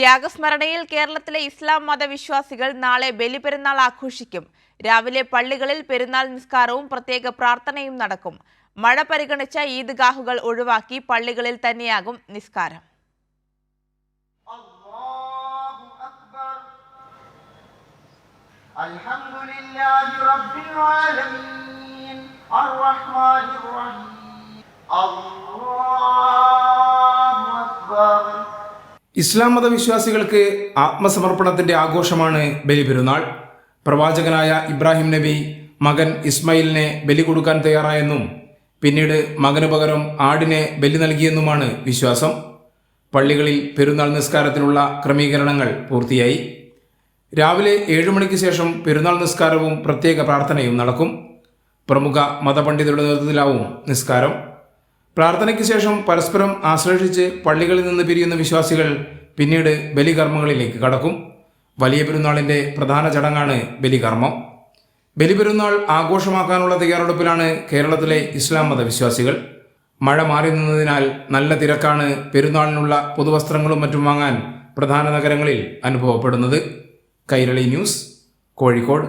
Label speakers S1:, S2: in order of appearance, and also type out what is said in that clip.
S1: ത്യാഗസ്മരണയിൽ കേരളത്തിലെ ഇസ്ലാം മതവിശ്വാസികൾ നാളെ ബലിപെരുന്നാൾ ആഘോഷിക്കും. രാവിലെ പള്ളികളിൽ പെരുന്നാൾ നിസ്കാരവും പ്രത്യേക പ്രാർത്ഥനയും നടക്കും. മഴ പരിഗണിച്ച ഈദ്ഗാഹുകൾ ഒഴിവാക്കി പള്ളികളിൽ തന്നെയാകും നിസ്കാരം.
S2: അൽഹംദുലില്ലാഹി റബ്ബിൽ ആലമീൻ. അർ റഹ്മാനിർ റഹീം
S3: ഇസ്ലാം മതവിശ്വാസികൾക്ക് ആത്മസമർപ്പണത്തിന്റെ ആഘോഷമാണ് ബലിപെരുന്നാൾ. പ്രവാചകനായ ഇബ്രാഹിം നബി മകൻ ഇസ്മയിലിനെ ബലി കൊടുക്കാൻ തയ്യാറായെന്നും പിന്നീട് മകനു പകരം ആടിനെ ബലി നൽകിയെന്നുമാണ് വിശ്വാസം. പള്ളികളിൽ പെരുന്നാൾ നിസ്കാരത്തിനുള്ള ക്രമീകരണങ്ങൾ പൂർത്തിയായി. രാവിലെ ഏഴു മണിക്ക് ശേഷം പെരുന്നാൾ നിസ്കാരവും പ്രത്യേക പ്രാർത്ഥനയും നടക്കും. പ്രമുഖ മതപണ്ഡിതരുടെ നേതൃത്വത്തിലാവും നിസ്കാരം. പ്രാർത്ഥനയ്ക്ക് ശേഷം പരസ്പരം ആശ്ലേഷിച്ച് പള്ളികളിൽ നിന്ന് പിരിയുന്ന വിശ്വാസികൾ പിന്നീട് ബലികർമ്മങ്ങളിലേക്ക് കടക്കും. വലിയ പെരുന്നാളിന്റെ പ്രധാന ചടങ്ങാണ് ബലികർമ്മം. ബലിപെരുന്നാൾ ആഘോഷമാക്കാനുള്ള തയ്യാറെടുപ്പിലാണ് കേരളത്തിലെ ഇസ്ലാം മതവിശ്വാസികൾ. മഴ മാറി നിന്നതിനാൽ നല്ല തിരക്കാണ് പെരുന്നാളിനുള്ള പുതുവസ്ത്രങ്ങളും മറ്റും വാങ്ങാൻ പ്രധാന നഗരങ്ങളിൽ അനുഭവപ്പെടുന്നത്. കൈരളി ന്യൂസ് കോഴിക്കോട്.